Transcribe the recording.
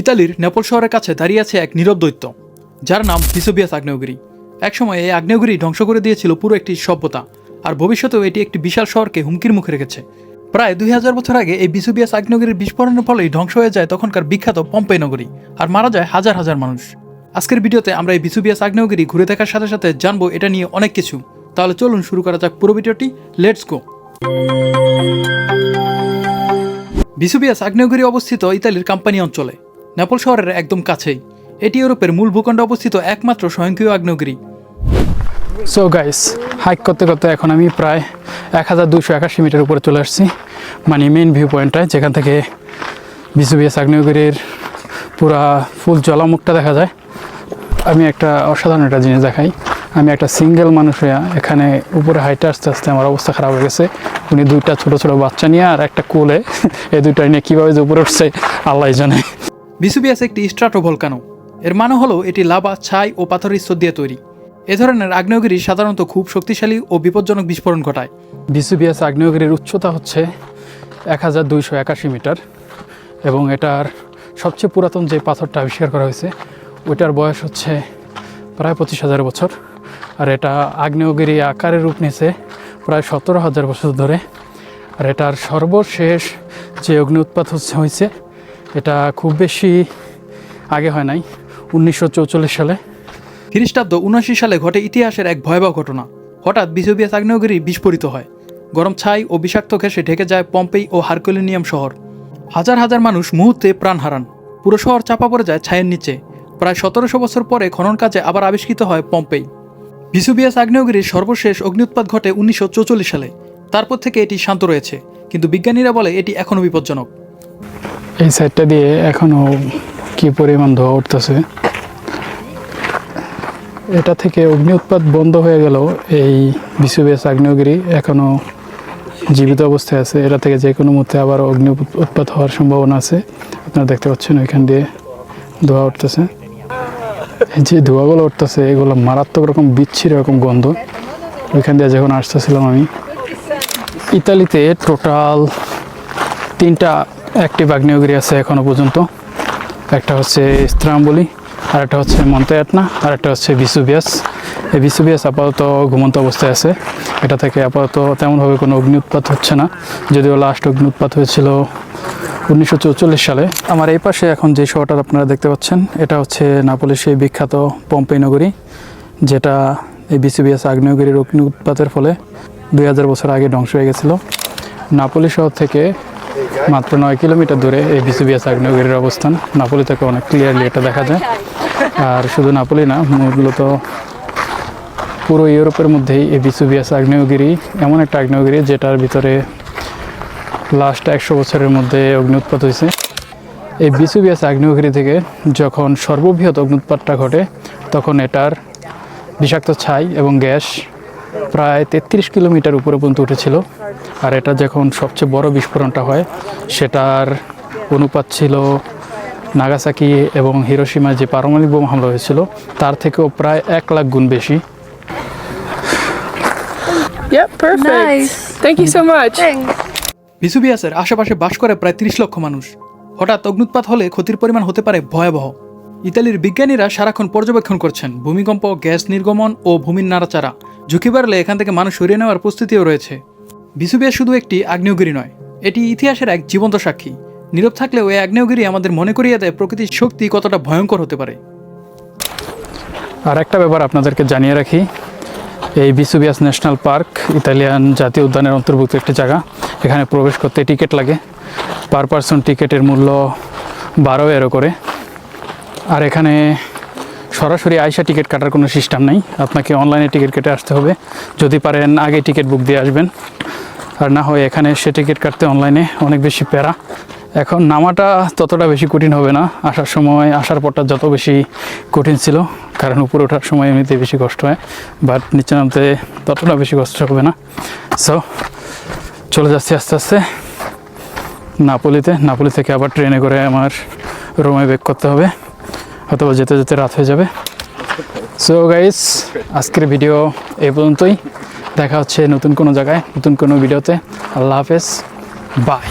ইতালির নেপল শহরের কাছে দাঁড়িয়ে আছে এক নীরব দৈত্য, যার নাম ভিসোবিয়াস আগ্নেয়গিরি। একসময় এই আগ্নেয়গিরি ধ্বংস করে দিয়েছিল পুরো একটি সভ্যতা, আর ভবিষ্যতেও এটি একটি বিশাল শহরকে হুমকির মুখে রেখেছে। প্রায় দুই হাজার বছর আগে এই বিসুবিয়াস আগ্নেয়গিরির বিস্ফোরণের ফলেই ধ্বংস হয়ে যায় তখনকার বিখ্যাত পম্পে নগরী, আর মারা যায় হাজার হাজার মানুষ। আজকের ভিডিওতে আমরা এই বিসুবিয়াস আগ্নেয়গিরি ঘুরে দেখার সাথে সাথে জানব এটা নিয়ে অনেক কিছু। তাহলে চলুন শুরু করা যাক পুরো ভিডিওটি, লেটস গো। বিসুবিয়াস আগ্নেয়গিরি অবস্থিত ইতালির কাম্পানি অঞ্চলে। নেপল শহরের একদম কাছেই। এটি ইউরোপের মূল ভূখণ্ডে অবস্থিত একমাত্র স্বয়ংক্রিয় আগ্নেয়গিরি। সো গাইস হাইক করতে করতে এখন আমি প্রায় এক হাজার দুশো একাশি মিটার উপরে চলে আসছি। মানে মেন ভিউ পয়েন্টটায় যেখান থেকে বিসুবিএস আগ্নেয়গিরির পুরা ফুল জলামুখটা দেখা যায়। আমি একটা অসাধারণ একটা জিনিস দেখাই। আমি একটা সিঙ্গেল মানুষ হইয়া এখানে উপরে হাইটে আসতে আসতে আমার অবস্থা খারাপ হয়ে গেছে। উনি দুইটা ছোটো ছোটো বাচ্চা নিয়ে আর একটা কোলে, এই দুইটা নিয়ে কীভাবে যে উপরে উঠছে আল্লাহ জানে। বিসুবিয়াস একটি স্ট্রাটো ভলকানো এর মানে হলো এটি লাভা, ছাই ও পাথরের স্তর দিয়ে তৈরি। এ ধরনের আগ্নেয়গিরি সাধারণত খুব শক্তিশালী ও বিপজ্জনক বিস্ফোরণ ঘটায়। বিসিবিএস আগ্নেয়গিরির উচ্চতা হচ্ছে এক হাজার দুইশো একাশি মিটার এবং এটার সবচেয়ে পুরাতন যে পাথরটা আবিষ্কার করা হয়েছে, ওইটার বয়স হচ্ছে প্রায় পঁচিশ হাজার বছর। আর এটা আগ্নেয়গিরি আকারে রূপ নিয়েছে প্রায় সতেরো হাজার বছর ধরে। আর এটার সর্বশেষ যে অগ্নি উৎপাত হচ্ছে, হয়েছে এটা খুব বেশি আগে হয় নাই, উনিশশো সালে। খ্রিস্টাব্দ উনআশি সালে ঘটে ইতিহাসের এক ভয়াবহ ঘটনা। হঠাৎ বিসুবিয়াস আগ্নেয়গিরি বিস্ফোরিত হয়। গরম ছাই ও বিষাক্ত গ্যাসে ঢেকে যায় পম্পেই ও হারকুলিনিয়াম শহর। হাজার হাজার মানুষ মুহূর্তে প্রাণ হারান। পুরো শহর চাপা পড়ে যায় ছায়ের নিচে। প্রায় সতেরোশো বছর পরে খনন কাজে আবার আবিষ্কৃত হয় পম্পেই। বিসুবিয়াস আগ্নেয়গিরির সর্বশেষ অগ্নিউৎপাত ঘটে উনিশশো সালে। তারপর থেকে এটি শান্ত রয়েছে, কিন্তু বিজ্ঞানীরা বলে এটি এখনও বিপজ্জনক। এই সাইডটা দিয়ে এখনও কি পরিমাণ ধোয়া উঠতেছে? এটা থেকে অগ্নি উৎপাত বন্ধ হয়ে গেল। এই বিশ্ববেশ আগ্নেয়গিরি এখনও জীবিত অবস্থায় আছে। এটা থেকে যে কোনো মুহূর্তে আবার অগ্নি উৎ- উৎপাত হওয়ার সম্ভাবনা আছে। আপনারা দেখতে পাচ্ছেন ওইখান দিয়ে ধোয়া উঠতেছে। যে ধোঁয়াগুলো উঠতেছে, এগুলো মারাত্মক রকম বিচ্ছির এরকম গন্ধ। ওইখান দিয়ে যখন আসতেছিলাম আমি, ইতালিতে টোটাল তিনটা অ্যাক্টিভ আগ্নেয়গিরি আছে এখনও পর্যন্ত। একটা হচ্ছে স্ত্রাম্বলি আর একটা হচ্ছে মন্তেয়াটনা আর একটা হচ্ছে বিসুবিয়াস এই বিসুবিয়াস আপাতত ঘুমন্ত অবস্থায় আছে। এটা থেকে আপাতত তেমনভাবে কোনো অগ্নি উৎপাত হচ্ছে না। যদিও লাস্ট অগ্নি উৎপাত হয়েছিল উনিশশো সালে। আমার এই পাশে এখন যে শহরটা আপনারা দেখতে পাচ্ছেন, এটা হচ্ছে নাপোলির সেই বিখ্যাত পম্পেই নগরী, যেটা এই বিসিবিএস আগ্নেয়গিরির অগ্নি উৎপাতের ফলে দুই হাজার বছর আগে ধ্বংস হয়ে গেছিল। নাপোলি শহর থেকে মাত্র নয় কিলোমিটার দূরে এই বিসিবিএস আগ্নেয়গিরির অবস্থান। নাপোলি থেকে অনেক ক্লিয়ারলি এটা দেখা যায়। আর শুধু নাপোলি না, মূলত পুরো ইউরোপের মধ্যেই এই বিসুবিয়াস আগ্নেয়গিরি এমন একটা আগ্নেয়গিরি যেটার ভিতরে লাস্ট একশো বছরের মধ্যে অগ্নি উৎপাত হয়েছে। এই বিসুবিয়াস আগ্নেয়গিরি থেকে যখন সর্ববৃহৎ অগ্নুৎপাতটা ঘটে, তখন এটার বিষাক্ত ছাই এবং গ্যাস প্রায় তেত্রিশ কিলোমিটার উপরে পর্যন্ত উঠেছিল। আর এটা যখন সবচেয়ে বড় বিস্ফোরণটা হয় সেটার অনুপাত ছিল নাগাসাকি এবং হিরোসীমায় যে পারমাণবিক বোমা হামলা হয়েছিল তার থেকেও প্রায় এক লাখ গুণ বেশি। Yep, perfect. Nice. Thank you ভিসুবিয়াসের আশেপাশে বাস করে প্রায় তিরিশ লক্ষ মানুষ। হঠাৎ অগ্নুৎপাত হলে ক্ষতির পরিমাণ হতে পারে ভয়াবহ। ইতালির বিজ্ঞানীরা সারাক্ষণ পর্যবেক্ষণ করছেন ভূমিকম্প, গ্যাস নির্গমন ও ভূমির নাড়াচাড়া। ঝুঁকি বাড়লে এখান থেকে মানুষ সরিয়ে নেওয়ার প্রস্তুতিও রয়েছে। ভিসুবিয়াস শুধু একটি আগ্নেয়গিরি নয়, এটি ইতিহাসের এক জীবন্ত সাক্ষী। নীরব থাকলেও এই আগ্নেয়গিরি আমাদের মনে করিয়ে দেয় প্রকৃতির শক্তি কতটা ভয়ঙ্কর হতে পারে। আর একটা ব্যাপার আপনাদেরকে জানিয়ে রাখি, এই বিসুবিয়াস ন্যাশনাল পার্ক, ইতালিয়ান জাতীয় উদ্যানের অন্তর্ভুক্ত একটি জায়গা। এখানে প্রবেশ করতে টিকিট লাগে। পার পার্সন টিকিটের মূল্য বারো এরো করে। আর এখানে সরাসরি আইসা টিকিট কাটার কোনো সিস্টেম নেই। আপনাকে অনলাইনে টিকিট কেটে আসতে হবে। যদি পারেন, আগে টিকিট বুক দিয়ে আসবেন। আর না হয় এখানে সে টিকিট কাটতে অনলাইনে অনেক বেশি প্যারা। এখন নামাটা ততটা বেশি কঠিন হবে না। আসার সময়, আসার পরটা যত বেশি কঠিন ছিল, কারণ উপরে ওঠার সময় এমনিতে বেশি কষ্ট হয়। বাট নিচে নামতে ততটা বেশি কষ্ট হবে না। সো চলে যাচ্ছি আস্তে আস্তে। নাপোলিতে নাপোলি থেকে আবার ট্রেনে করে আমার রোমে বেক করতে হবে। অথবা যেতে যেতে রাত হয়ে যাবে। সো গাইস আজকের ভিডিও এই পর্যন্তই। দেখা হচ্ছে নতুন কোনো জায়গায়, নতুন কোনো ভিডিওতে আল্লাহ হাফেজ। বাই